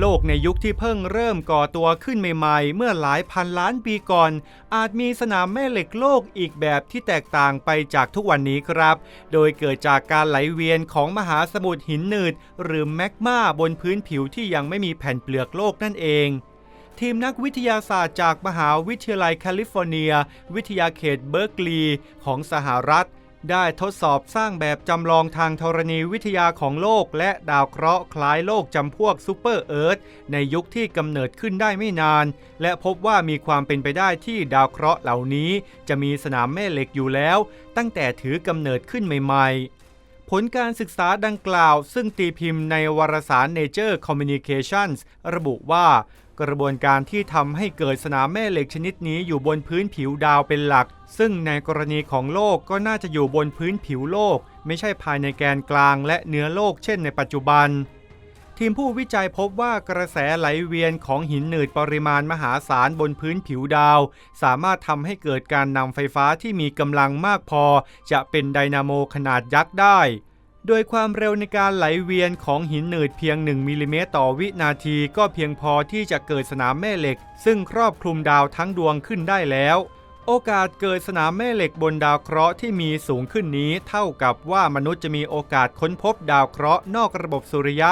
โลกในยุคที่เพิ่งเริ่มก่อตัวขึ้นใหม่ๆ เมื่อหลายพันล้านปีก่อน อาจมีสนามแม่เหล็กโลกอีกแบบที่แตกต่างไปจากทุกวันนี้ครับ โดยเกิดจากการไหลเวียนของมหาสมุทรหินหนืด หรือแมกมาบนพื้นผิวที่ยังไม่มีแผ่นเปลือกโลกนั่นเองทีมนักวิทยาศาสตร์จากมหาวิทยาลัยแคลิฟอร์เนีย วิทยาเขตเบิร์กลีย์ของสหรัฐ ได้ทดสอบสร้างแบบจำลองทางธรณีวิทยาของโลก และดาวเคราะห์คล้ายโลกจำพวกซูเปอร์เอิร์ธในยุคที่กำเนิดขึ้นได้ไม่นาน และพบว่ามีความเป็นไปได้ที่ดาวเคราะห์เหล่านี้ จะมีสนามแม่เหล็กอยู่แล้ว ตั้งแต่ถือกำเนิดขึ้นใหม่ ๆผลการศึกษาดังกล่าวซึ่งตีพิมพ์ในวารสาร Nature Communications ระบุว่า กระบวนการที่ทำให้เกิดสนามแม่เหล็กชนิดนี้อยู่บนพื้นผิวดาวเป็นหลัก ซึ่งในกรณีของโลกก็น่าจะอยู่บนพื้นผิวโลก ไม่ใช่ภายในแกนกลางและเนื้อโลกเช่นในปัจจุบัน ทีมผู้วิจัยพบว่ากระแสไหลเวียนของหินหนืดปริมาณมหาศาลบนพื้นผิวดาว สามารถทำให้เกิดการนำไฟฟ้าที่มีกำลังมากพอ จะเป็นไดนาโมขนาดยักษ์ได้ โดยความเร็วในการไหลเวียนของหินหนืดเพียง 1มิลลิเมตรต่อวินาทีก็เพียงพอที่จะเกิดสนามแม่เหล็ก ซึ่งครอบคลุมดาวทั้งดวงขึ้นได้แล้ว โอกาสเกิดสนามแม่เหล็กบนดาวเคราะห์ที่มีสูงขึ้นนี้ เท่ากับว่ามนุษย์จะมีโอกาสค้นพบดาวเคราะห์นอกระบบสุริยะ